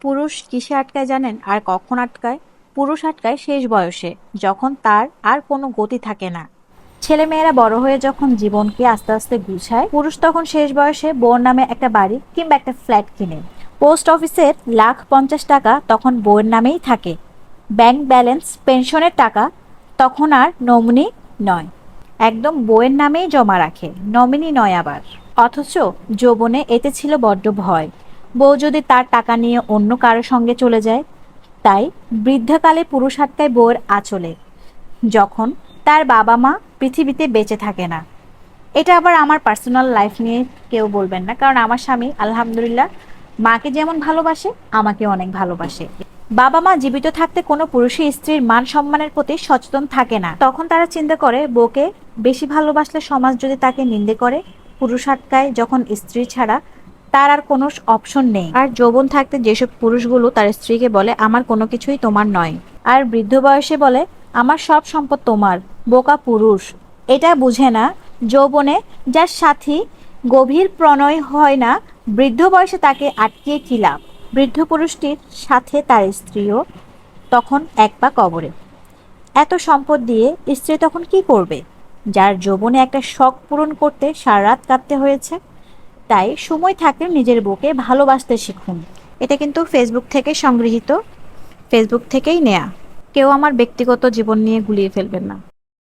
পুরুষ কিসে আটকায় জানেন? আর কখন আটকায়? পুরুষ আটকায় শেষ বয়সে, যখন তার আর কোনো গতি থাকে না। ছেলে মেয়েরা বড় হয়ে যখন জীবনকে আস্তে আস্তে গুছায়, পুরুষ তখন শেষ বয়সে বোর নামে একটা বাড়ি কিংবা একটা ফ্ল্যাট কিনে। পোস্ট অফিসের লাখ পঞ্চাশ টাকা তখন বউয়ের নামেই থাকে। ব্যাংক ব্যালেন্স, পেনশনের টাকা তখন আর নমিনি নয়। একদম বউয়ের নামেই জমা রাখে, নমিনি নয় আবার। অথচ যৌবনে এতে ছিল বড্ড ভয়। বউ যদি তার টাকা নিয়ে অন্য কারোর সঙ্গে চলে যায়, তাই বৃদ্ধাকালে পুরুষ আটকায় বউয়ের আঁচলে, যখন তার বাবা মা পৃথিবীতে বেঁচে থাকে না। এটা আবার আমার পার্সোনাল লাইফ নিয়ে কেউ বলবেন না, কারণ আমার স্বামী আলহামদুলিল্লাহ মাকে যেমন ভালোবাসে, আমাকে অনেক ভালোবাসে। বাবা মা জীবিত থাকতে কোনো পুরুষই স্ত্রীর মান সম্মানের প্রতি সচেতন থাকে না। তখন তারা চিন্তা করে, বউকে বেশি ভালোবাসলে সমাজ যদি তাকে নিন্দে করে, পুরুষ আটকায় যখন স্ত্রী ছাড়া তার আর কোনো অপশন নেই। আর যৌবন থাকতে যেসব পুরুষগুলো তার স্ত্রীকে বলে, আমার কোনো কিছুই তোমার নয়। আর বৃদ্ধ বয়সে বলে, আমার সব সম্পদ তোমার, বোকা পুরুষ। এটা বুঝে না যৌবনে যার সাথী গভীর প্রণয় হয় না, বৃদ্ধ বয়সে তাকে আটকিয়ে কি লাভ? বৃদ্ধ পুরুষটির সাথে তার স্ত্রীও তখন এক পা কবরে। এত সম্পদ দিয়ে স্ত্রী তখন কি করবে? যার যৌবনে একটা শখ পূরণ করতে সারা রাত কাঁদতে হয়েছে। তাই সময় থাকলে নিজের বউকে ভালোবাসতে শিখুন। এটা কিন্তু ফেসবুক থেকে সংগৃহীত। ফেসবুক থেকেই নেয়া। কেউ আমার ব্যক্তিগত জীবন নিয়ে গুলিয়ে ফেলবেন না।